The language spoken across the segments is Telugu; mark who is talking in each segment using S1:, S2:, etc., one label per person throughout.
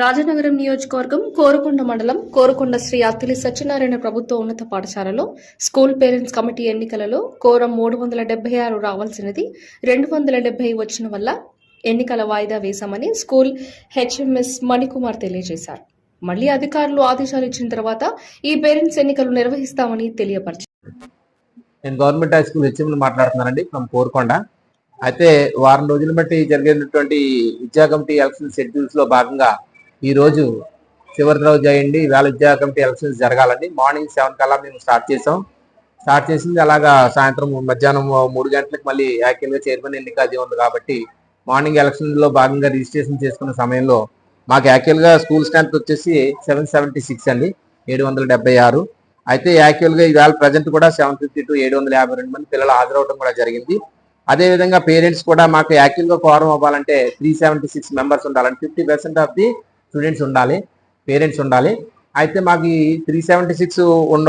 S1: రాజనగరం నియోజకవర్గం కోరుకొండ మండలం కోరుకొండ శ్రీ అత్తిలి సత్యనారాయణ ప్రభుత్వ ఉన్నత పాఠశాలలో స్కూల్ పేరెంట్స్ కమిటీ ఎన్నికలలో కోరం మూడు వందల డెబ్బై ఆరు రావాల్సినది రెండు వందల డెబ్బై వచ్చిన వల్ల ఎన్నికల వాయిదా వేశామని స్కూల్ హెచ్ఎంఎస్ మణికుమార్ తెలియజేశారు. మళ్ళీ అధికారులు ఆదేశాలు ఇచ్చిన తర్వాత ఈ పేరెంట్స్ ఎన్నికలు నిర్వహిస్తామని తెలియపరిచారు.
S2: నేను గవర్నమెంట్ హై స్కూల్ హెచ్ఎం మాట్లాడుతున్నానండి ఫ్రమ్ కోరుకొండ. అయితే వారం రోజుల బట్టి జరిగినటువంటి విద్యా కమిటీ ఎలక్షన్ షెడ్యూల్స్లో భాగంగా ఈరోజు చివరి రోజు అయ్యండి వేళ విద్యా కమిటీ ఎలక్షన్స్ జరగాలండి. మార్నింగ్ సెవెన్ కల్లా మేము స్టార్ట్ చేసాం స్టార్ట్ చేసింది అలాగా సాయంత్రం మధ్యాహ్నం మూడు గంటలకు మళ్ళీ యాక్చువల్గా చైర్మన్ ఎన్నిక అది ఉంది కాబట్టి మార్నింగ్ ఎలక్షన్లో భాగంగా రిజిస్ట్రేషన్ చేసుకున్న సమయంలో మాకు యాక్చువల్గా స్కూల్ స్ట్రెంత్ వచ్చేసి సెవెన్ సెవెంటీ సిక్స్ అండి. ఏడు వందల డెబ్బై ఆరు. అయితే యాక్చువల్గా ఈవేళ ప్రజెంట్ కూడా సెవెన్ ఫిఫ్టీ టు ఏడు వందల యాభై రెండు మంది పిల్లలు హాజరవడం కూడా జరిగింది. అదేవిధంగా పేరెంట్స్ కూడా మాకు యాక్చువల్గా కోరం అవ్వాలంటే త్రీ సెవెంటీ సిక్స్ మెంబర్స్ ఉండాలండి. Fifty percent of the students ఉండాలి పేరెంట్స్ ఉండాలి. అయితే మాకు ఈ త్రీ సెవెంటీ సిక్స్ ఉండ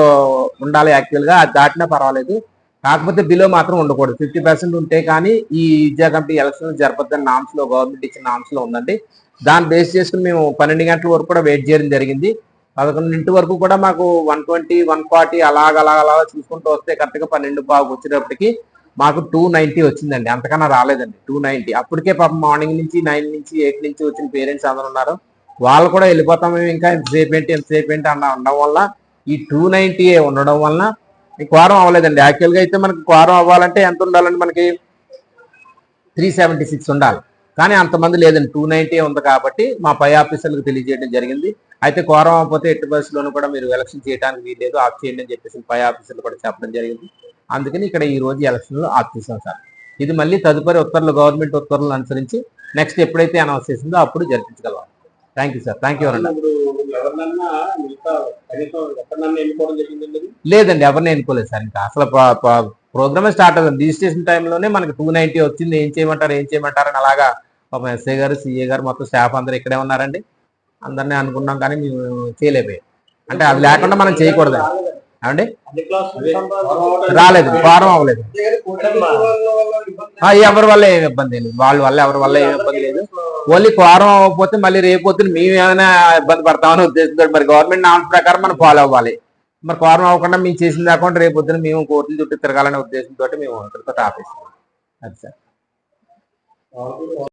S2: ఉండాలి యాక్చువల్గా అది దాటినా పర్వాలేదు. కాకపోతే బిలో మాత్రం ఉండకూడదు. ఫిఫ్టీ పర్సెంట్ ఉంటే కానీ ఈ విద్యా కమిటీ ఎలక్షన్ జరపద్దని నామ్స్లో గవర్నమెంట్ ఇచ్చిన నామ్స్లో ఉందండి. దాన్ని బేస్ చేసుకుని మేము పన్నెండు గంటల వరకు కూడా వెయిట్ చేయడం జరిగింది. పదకొండింటి వరకు కూడా మాకు వన్ ట్వంటీ వన్ ఫార్టీ అలాగ అలాగ అలాగ చూసుకుంటూ వస్తే కరెక్ట్గా పన్నెండు బాగు వచ్చేటప్పటికి మాకు టూ నైన్టీ వచ్చిందండి. అంతకన్నా రాలేదండి. టూ నైన్టీ అప్పటికే పాపం మార్నింగ్ నుంచి నైన్ నుంచి ఎయిట్ నుంచి వచ్చిన పేరెంట్స్ అందరూ ఉన్నారు. వాళ్ళు కూడా వెళ్ళిపోతాం మేము ఇంకా ఎంతసేపు ఏంటి ఎంతసేపు ఏంటి అన్న ఉండడం వల్ల ఈ టూ నైన్టీ ఉండడం వలన క్వారం అవ్వలేదండి. యాక్చువల్గా అయితే మనకి క్వారం అవ్వాలంటే ఎంత ఉండాలండి మనకి? త్రీ సెవెంటీ సిక్స్ ఉండాలి. కానీ అంతమంది లేదండి. టూ నైంటీ ఉంది కాబట్టి మా పై ఆఫీసర్లకు తెలియజేయడం జరిగింది. అయితే కోరం అవ్వకపోతే ఎట్టి బస్సులోనూ కూడా మీరు ఎలక్షన్ చేయడానికి వీల్లేదు. ఆఫ్ చేయండి అని చెప్పేసి పై ఆఫీసర్లు కూడా చెప్పడం జరిగింది. అందుకని ఇక్కడ ఈ రోజు ఎలక్షన్లు ఆఫ్ చేసాం సార్. ఇది మళ్ళీ తదుపరి ఉత్తర్వులు గవర్నమెంట్ ఉత్తర్వులను అనుసరించి నెక్స్ట్ ఎప్పుడైతే అనౌన్స్ చేసిందో అప్పుడు జరిపించగలం. Thank you sir thank you? లేదండి ఎవరిని ఎన్నుకోలేదు సార్. ఇంకా అసలు ప్రోగ్రామే స్టార్ట్ అవుతుంది రిజిస్ట్రేషన్ టైంలోనే మనకి టూ నైన్టీ వచ్చింది. ఏం చేయమంటారు ఏం చేయమంటారు అని అలాగా పాపం ఎస్ఐ గారు సిఏ గారు మొత్తం స్టాఫ్ అందరు ఇక్కడే ఉన్నారండి. అందరినీ అనుకున్నాం కానీ మేము చేయలేకపోయాం. అంటే అది లేకుండా మనం చేయకూడదు ఏమండి? రాలేదు ఫారం అవ్వలేదు. ఎవరి వల్ల ఏమి ఇబ్బంది లేదు. వాళ్ళ వల్ల ఎవరి వల్ల ఏమి ఇబ్బంది లేదు. ఓన్లీ ఫారం అవ్వకపోతే మళ్ళీ రేపు పొద్దున మేము ఏమైనా ఇబ్బంది పడతామని ఉద్దేశంతో మరి గవర్నమెంట్ నామ్స్ ప్రకారం మనం ఫాలో అవ్వాలి. మరి ఫారం అవ్వకుండా మేము చేసిన దాకా రేపు పొద్దున మేము కోర్టుల చుట్టూ తిరగాలనే ఉద్దేశంతో మేము ఇక్కడితో ఆపేస్తాం అది సార్.